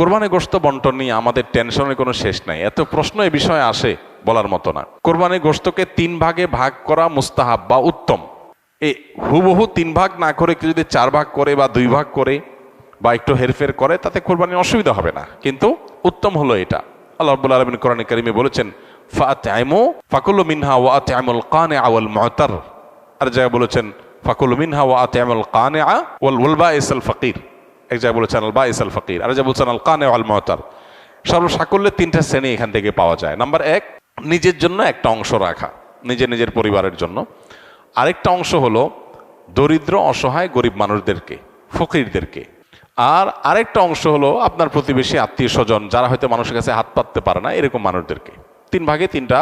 কোরবানি গোস্ত বন্টন নিয়ে আমাদের টেনশনের কোনো শেষ নাই। এত প্রশ্ন এ বিষয়ে আসে বলার মতো না। কোরবানি গোস্তকে তিন ভাগে ভাগ করা মুস্তাহাব বা উত্তম। এই হুবহু তিন ভাগ না করে কেউ যদি চার ভাগ করে বা দুই ভাগ করে বা একটু হেরফের করে, তাতে কোরবানির অসুবিধা হবে না। কিন্তু উত্তম হলো এটা। আল্লাহ আলামিন কোরআন কারিমে বলেছেন ফাতআইমু ফাকুলু মিনহা ওয়া আত'আমুল কানিআ ওয়াল মু'তার। আর জায়গায় বলেছেন, ফাকুল মিনহা ওয়া আত'আমুল কানিআ ওয়াল ওয়াল বাইসাল ফাকির। এক জায়গায় বলেছেন আল বাইসাল ফকির আর জায়গায় বলছেন আল কানিআ ওয়াল মু'তার সর্বসাকল্যে তিনটা শ্রেণি এখান থেকে পাওয়া যায়। নাম্বার এক, নিজের জন্য একটা অংশ রাখা, নিজের নিজের পরিবারের জন্য। আরেকটা অংশ হলো দরিদ্র, অসহায়, গরিব মানুষদেরকে, ফকিরদেরকে। আর আরেকটা অংশ হলো আপনার প্রতিবেশী, আত্মীয় স্বজন, যারা হয়তো মানুষের কাছে হাত পাততে পারে না, এরকম মানুষদেরকে। তিন ভাগে তিনটা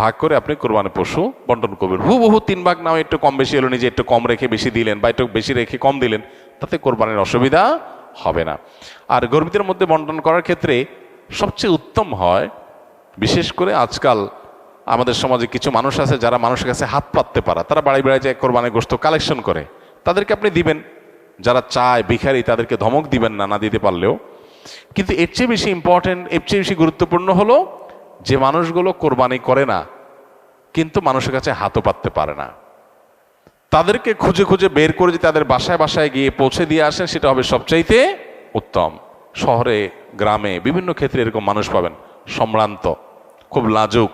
ভাগ করে আপনি কোরবানি পশু বন্টন করবেন। হুবহু তিন ভাগ নাও একটু কম বেশি এলো নিজে একটু কম রেখে বেশি দিলেন বা একটু বেশি রেখে কম দিলেন তাতে কোরবানির অসুবিধা হবে না। আর গর্বিতের মধ্যে বন্টন করার ক্ষেত্রে সবচেয়ে উত্তম হয়, বিশেষ করে আজকাল আমাদের সমাজে কিছু মানুষ আছে যারা মানুষের কাছে হাত পাততে পারা। তারা বাড়ি বাড়ি যায় কোরবানি গোস্ত কালেকশন করে। তাদেরকে আপনি দিবেন। যারা চায়, ভিখারি, তাদেরকে ধমক দিবেন না না দিতে পারলেও। কিন্তু এর চেয়ে বেশি ইম্পর্টেন্ট এর চেয়ে বেশি গুরুত্বপূর্ণ হলো যে মানুষগুলো কোরবানি করে না, কিন্তু মানুষের কাছে হাতও পাততে পারে না। তাদেরকে খুঁজে খুঁজে বের করে যে তাদের বাসায় বাসায় গিয়ে পৌঁছে দিয়ে আসেন, সেটা হবে সবচাইতে উত্তম। শহরে, গ্রামে বিভিন্ন ক্ষেত্রে এরকম মানুষ পাবেন। সম্ভ্রান্ত, খুব লাজুক,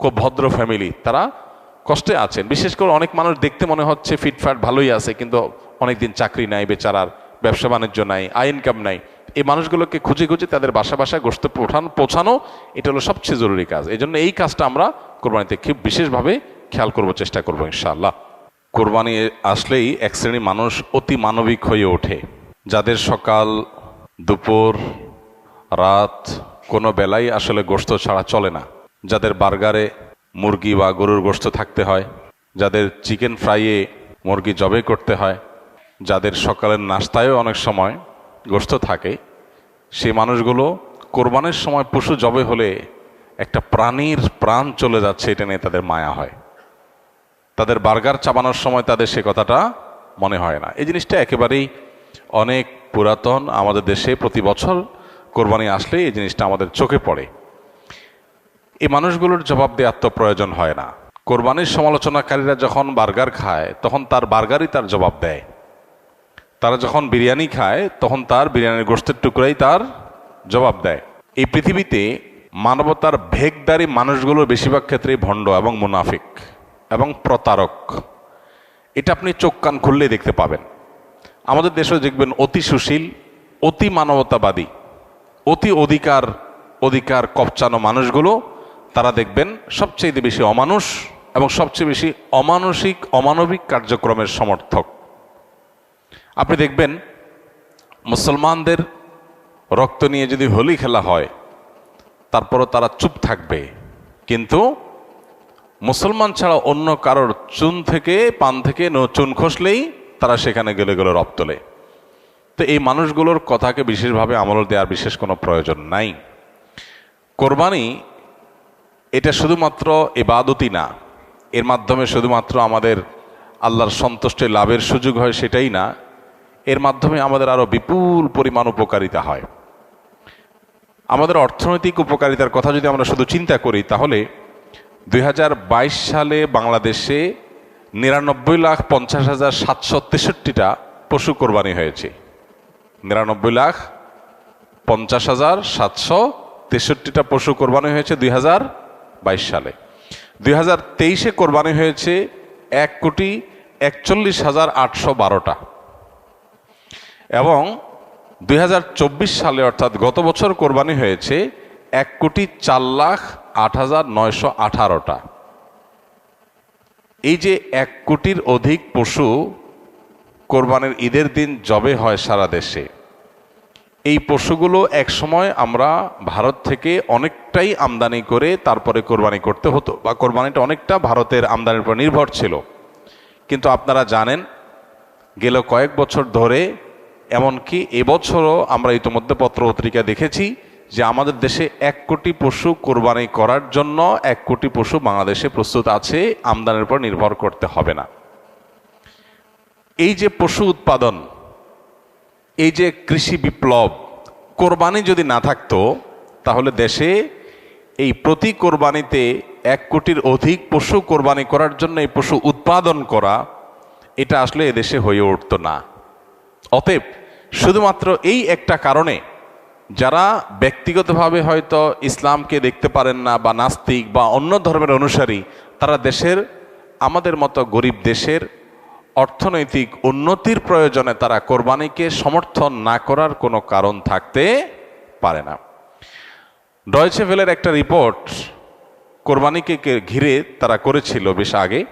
খুব ভদ্র ফ্যামিলি তারা কষ্টে আছেন। বিশেষ করে অনেক মানুষ দেখতে মনে হচ্ছে ফিটফাট ভালোই আছে, কিন্তু অনেকদিন চাকরি নাই, বেচারার ব্যবসা বাণিজ্য নাই, আয় ইনকাম নাই। এই মানুষগুলোকে খুঁজে খুঁজে তাদের বাসা বাসায় গোস্ত পৌঁছানো পৌঁছানো, এটা হলো সবচেয়ে জরুরি কাজ। এই জন্য এই কাজটা আমরা কোরবানিতে খুব বিশেষভাবে খেয়াল করব, চেষ্টা করব, ইনশাআল্লাহ। কোরবানি আসলেই এক শ্রেণি মানুষ অতি মানবিক হয়ে ওঠে। যাদের সকাল, দুপুর, রাত কোনো বেলাই আসলে গোস্ত ছাড়া চলে না। যাদের বার্গারে মুরগি বা গরুর গোস্ত থাকতে হয়, যাদের চিকেন ফ্রাইয়ে মুরগি জবে করতে হয়, যাদের সকালের নাস্তায়ও অনেক সময় গোস্ত থাকে সেই মানুষগুলো কোরবানির সময় পশু জবে হলে একটা প্রাণীর প্রাণ চলে যাচ্ছে, এটা নিয়ে তাদের মায়া হয়। তাদের বার্গার চাবানোর সময় তাদের সে কথাটা মনে হয় না। এই জিনিসটা একেবারেই অনেক পুরাতন আমাদের দেশে প্রতি বছর কোরবানি আসলে এই জিনিসটা আমাদের চোখে পড়ে। এই মানুষগুলোর জবাব দেওয়ার তো প্রয়োজন হয় না। কোরবানির সমালোচনাকারীরা যখন বার্গার খায়, তখন তার বার্গারই তার জবাব দেয়। তারা যখন বিরিয়ানি খায়, তখন তার বিরিয়ানির গোষ্ঠের টুকরাই তার জবাব দেয়। এই পৃথিবীতে মানবতার ভেগদারি মানুষগুলোর বেশিরভাগ ক্ষেত্রেই ভণ্ড এবং মুনাফিক। এবং প্রতারক। এটা আপনি চোখ কান খুললেই দেখতে পাবেন। আমাদের দেশেও দেখবেন অতি সুশীল, অতি মানবতাবাদী, অতি অধিকার অধিকার কপচানো মানুষগুলো, তারা দেখবেন সবচেয়ে বেশি অমানুষ এবং সবচেয়ে বেশি অমানসিক, অমানবিক কার্যক্রমের সমর্থক। আপনি দেখবেন মুসলমানদের রক্ত নিয়ে যদি হোলি খেলা হয়, তারপরও তারা চুপ থাকবে। কিন্তু মুসলমান ছাড়া অন্য কারোর চুন থেকে, পান থেকে চুন খসলেই তারা সেখানে গেলে গেলে রব তো এই মানুষগুলোর কথাকে বিশেষভাবে আমল দেওয়ার বিশেষ কোনো প্রয়োজন নাই। কোরবানি এটা শুধুমাত্র এবাদতি না, এর মাধ্যমে শুধুমাত্র আমাদের আল্লাহর সন্তুষ্টি লাভের সুযোগ হয় সেটাই না, এর মাধ্যমে আমাদের আরও বিপুল পরিমাণ উপকারিতা হয়। আমাদের অর্থনৈতিক উপকারিতার কথা যদি আমরা শুধু চিন্তা করি, তাহলে দুই হাজার বাইশ সালে বাংলাদেশে নিরানব্বই লাখ পঞ্চাশ হাজার সাতশো তেষট্টিটা পশু কোরবানি হয়েছে। নিরানব্বই লাখ পঞ্চাশ হাজার সাতশো তেষট্টিটা পশু কোরবানি হয়েছে দুই হাজার বাইশ সালে। দুই হাজার তেইশে কোরবানি হয়েছে এক কোটি একচল্লিশ হাজার আটশো বারোটা। এবং দুই হাজার চব্বিশ সালে অর্থাৎ গত বছর কোরবানি হয়েছে এক কোটি চার লাখ আট হাজার নয়শো আঠারোটা। এই যে এক কোটির অধিক পশু কোরবানির ঈদের দিন জবে হয় সারা দেশে, এই পশুগুলো একসময় আমরা ভারত থেকে অনেকটাই আমদানি করে তারপরে কোরবানি করতে হতো বা কোরবানিটা অনেকটা ভারতের আমদানির উপর নির্ভর ছিল। কিন্তু আপনারা জানেন, গেল কয়েক বছর ধরে এমনকি এবছরও আমরা ইতিমধ্যে পত্র পত্রিকা দেখেছি যে আমাদের দেশে এক কোটি পশু কোরবানি করার জন্য এক কোটি পশু বাংলাদেশে প্রস্তুত আছে, আমদানির উপর নির্ভর করতে হবে না। এই যে পশু উৎপাদন, এই যে কৃষি বিপ্লব, কোরবানি যদি না থাকতো, তাহলে দেশে এই প্রতি কোরবানিতে এক কোটির অধিক পশু কোরবানি করার জন্য এই পশু উৎপাদন করা, এটা আসলে এদেশে হয়ে উঠতো না। অতএব, শুধুমাত্র এই একটা কারণে যারা ব্যক্তিগতভাবে হয়তো ইসলামকে দেখতে পারেন না বা নাস্তিক বা অন্য ধর্মের অনুসারী, তারা দেশের, আমাদের মতো গরিব দেশের অর্থনৈতিক উন্নতির প্রয়োজনে তারা কোরবানিকে সমর্থন না করার কোনো কারণ থাকতে পারে না। ডয়চে ভেলের একটা রিপোর্ট কোরবানিকে ঘিরে তারা করেছিল বেশ আগে।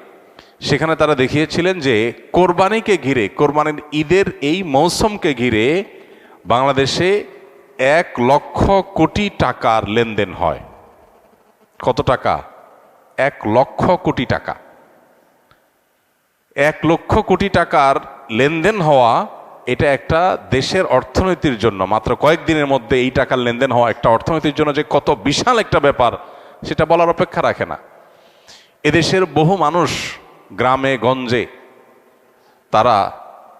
সেখানে তারা দেখিয়েছিলেন যে কোরবানিকে ঘিরে, কোরবানির ঈদের এই মৌসুমকে ঘিরে বাংলাদেশে এক লক্ষ কোটি টাকার লেনদেন হয়। কত টাকা? এক লক্ষ কোটি টাকা। এক লক্ষ কোটি টাকার লেনদেন হওয়া এটা একটা দেশের অর্থনীতির জন্য, মাত্র কয়েকদিনের মধ্যে এই টাকার লেনদেন হওয়া একটা অর্থনীতির জন্য যে কত বিশাল একটা ব্যাপার, সেটা বলার অপেক্ষা রাখে না। এদেশের বহু মানুষ গ্রামে, গঞ্জে, তারা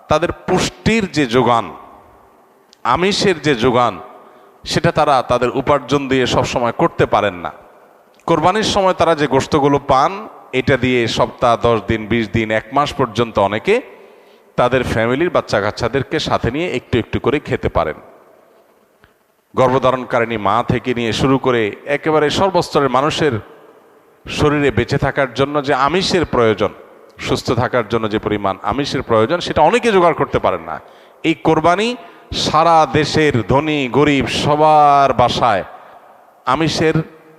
তাদের পুষ্টির যে যোগান আমিষের যে যোগান, সেটা তারা তাদের উপার্জন দিয়ে সবসময় করতে পারেন না। কোরবানির সময় তারা যে গোস্তগুলো পান, এটা দিয়ে সপ্তাহ, দশ দিন, বিশ দিন, এক মাস পর্যন্ত অনেকে তাদের ফ্যামিলির বাচ্চা কাচ্চাদেরকে সাথে নিয়ে একটু একটু করে খেতে পারেন। গর্ভধারণকারিণী মা থেকে নিয়ে শুরু করে একেবারে সর্বস্তরের মানুষের শরীরে বেঁচে থাকার জন্য যে আমিষের প্রয়োজন, সুস্থ থাকার জন্য যে পরিমাণ আমিষের প্রয়োজন, সেটা অনেকে জোগাড় করতে পারেন না। এই কোরবানি সারা দেশের ধনী, গরিব সবার বাসায় আমিষের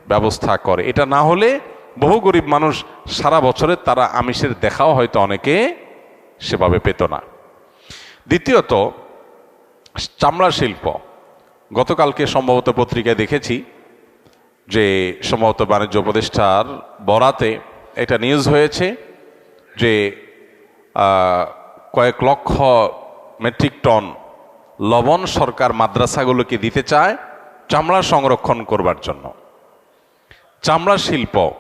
ব্যবস্থা করে। এটা না হলে বহু গরিব মানুষ সারা বছরে তারা আমিষের দেখাও হয়তো অনেকে সেভাবে পেত না। দ্বিতীয়ত চামড়া শিল্প। গতকালকে সম্ভবত পত্রিকায় দেখেছি যে সম্ভবত বাণিজ্য উপদেষ্টার বরাতে এটা নিউজ হয়েছে যে কয়েক লক্ষ মেট্রিক টন লবণ সরকার মাদ্রাসাগুলোকে দিতে চায় চামড়া সংরক্ষণ করবার জন্য। চামড়া শিল্প।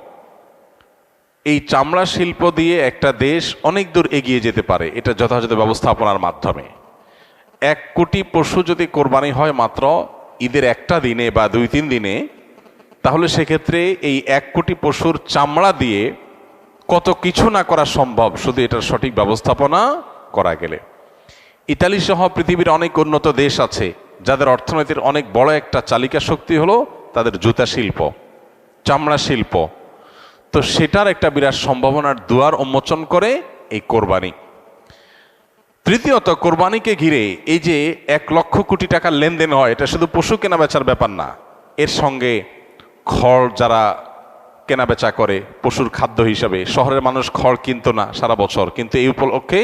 এই চামড়া শিল্প দিয়ে একটা দেশ অনেক দূর এগিয়ে যেতে পারে, এটা যথাযথ ব্যবস্থাপনার মাধ্যমে। এক কোটি পশু যদি কোরবানি হয় মাত্র ঈদের একটা দিনে বা দুই তিন দিনে, তাহলে সেক্ষেত্রে এই এক কোটি পশুর চামড়া দিয়ে কত কিছু না করা সম্ভব, শুধু এটার সঠিক ব্যবস্থাপনা করা গেলে। ইতালি সহ পৃথিবীর অনেক উন্নত দেশ আছে, যাদের অর্থনীতির অনেক বড় একটা চালিকা শক্তি হলো তাদের জুতা শিল্প, চামড়া শিল্প। তো সেটার একটা বিরাট সম্ভাবনার দুয়ার উন্মোচন করে এই কোরবানি। তৃতীয়ত, কোরবানিকে ঘিরে এই যে এক লক্ষ কোটি টাকার লেনদেন হয়, এটা শুধু পশু কেনা বেচার ব্যাপার না, এর সঙ্গে খড় যারা কেনা বেচা করে, পশুর খাদ্য হিসাবে, শহরের মানুষ খড় কিনতো না সারা বছর, কিন্তু এই উপলক্ষে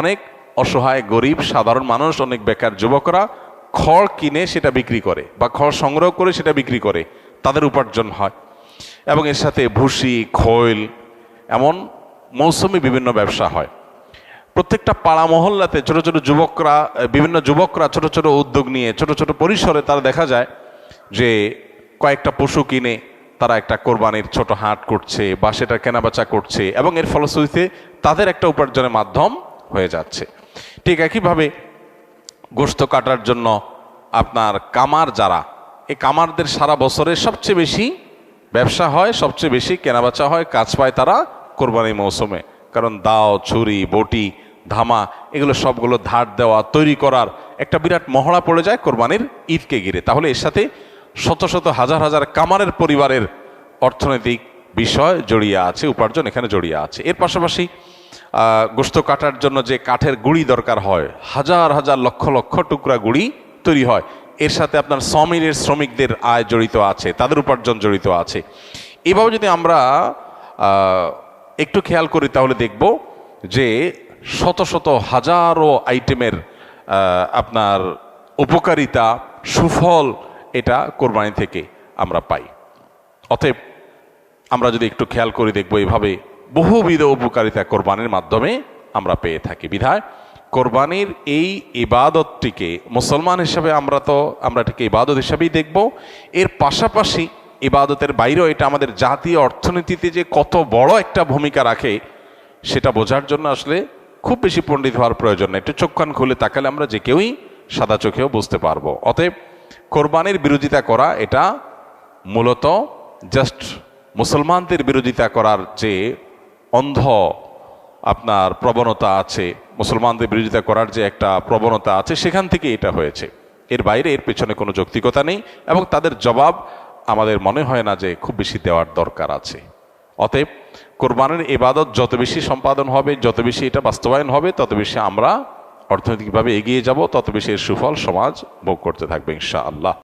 অনেক অসহায়, গরিব, সাধারণ মানুষ, অনেক বেকার যুবকরা খড় কিনে সেটা বিক্রি করে বা খড় সংগ্রহ করে সেটা বিক্রি করে, তাদের উপার্জন হয়। এবং এর সাথে ভুসি, খৈল এমন মৌসুমি বিভিন্ন ব্যবসা হয়। প্রত্যেকটা পাড়া মহল্লাতে ছোট ছোট যুবকরা, বিভিন্ন যুবকরা ছোট ছোট উদ্যোগ নিয়ে ছোট ছোট পরিসরে তারা দেখা যায় যে কয়েকটা পশু কিনে তারা একটা কোরবানির ছোট হাট করছে বা সেটা কেনাবেচা করছে এবং এর ফলশ্রুতিতে তাদের একটা উপার্জনের মাধ্যম হয়ে যাচ্ছে। ঠিক একইভাবে গোস্ত কাটার জন্য আপনার কামার যারা, এই কামারদের সারা বছরে সবচেয়ে বেশি ব্যবসা হয়, সবচেয়ে বেশি কেনাবেচা হয়, কাজ পায় তারা কোরবানি মৌসুমে। কারণ দাও, ছুরি, বটি, ধামা, এগুলো সবগুলো ধার দেওয়া, তৈরি করার একটা বিরাট মহড়া পড়ে যায় কোরবানির ঈদকে ঘিরে। তাহলে এর সাথে শত শত হাজার হাজার কামারের পরিবারের অর্থনৈতিক বিষয় জড়িয়ে আছে, উপার্জন এখানে জড়িয়ে আছে। এর পাশাপাশি গোস্ত কাটার জন্য যে কাঠের গুঁড়ি দরকার হয়, হাজার হাজার লক্ষ লক্ষ টুকরা গুঁড়ি তৈরি হয়। এর সাথে আপনার সমিলের শ্রমিকদের আয় জড়িত আছে, তাদের উপার্জন জড়িত আছে। এভাবে যদি আমরা একটু খেয়াল করি তাহলে দেখব যে শত শত হাজারো আইটেমের আপনার উপকারিতা, সুফল এটা কোরবানি থেকে আমরা পাই। অতএব আমরা যদি একটু খেয়াল করে দেখব এভাবে বহুবিধ উপকারিতা কোরবানির মাধ্যমে আমরা পেয়ে থাকি। বিধায়, কোরবানির এই ইবাদতটিকে মুসলমান হিসাবে আমরা তো, আমরা এটাকে ইবাদত হিসাবেই দেখব। এর পাশাপাশি ইবাদতের বাইরেও এটা আমাদের জাতীয় অর্থনীতিতে যে কত বড় একটা ভূমিকা রাখে, সেটা বোঝার জন্য আসলে খুব বেশি পণ্ডিত হওয়ার প্রয়োজন নেই। একটু চোখ কান খুলে তাকালে আমরা যে কেউই সাদা চোখেও বুঝতে পারব। অতএব কোরবানির বিরোধিতা করা, এটা মূলত জাস্ট মুসলমানদের বিরোধিতা করার যে অন্ধ আপনার প্রবণতা আছে, মুসলমানদের বিরোধিতা করার যে একটা প্রবণতা আছে, সেখান থেকে এটা হয়েছে। এর বাইরে এর পেছনে কোনো যৌক্তিকতা নেই এবং তাদের জবাব আমাদের মনে হয় না যে খুব বেশি দেওয়ার দরকার আছে। অতএব কোরবানের ইবাদত যত বেশি সম্পাদন হবে, যত বেশি এটা বাস্তবায়ন হবে, তত বেশি আমরা অর্থনৈতিকভাবে এগিয়ে যাব, তত বেশি এর সুফল সমাজ ভোগ করতে থাকবে ইনশা আল্লাহ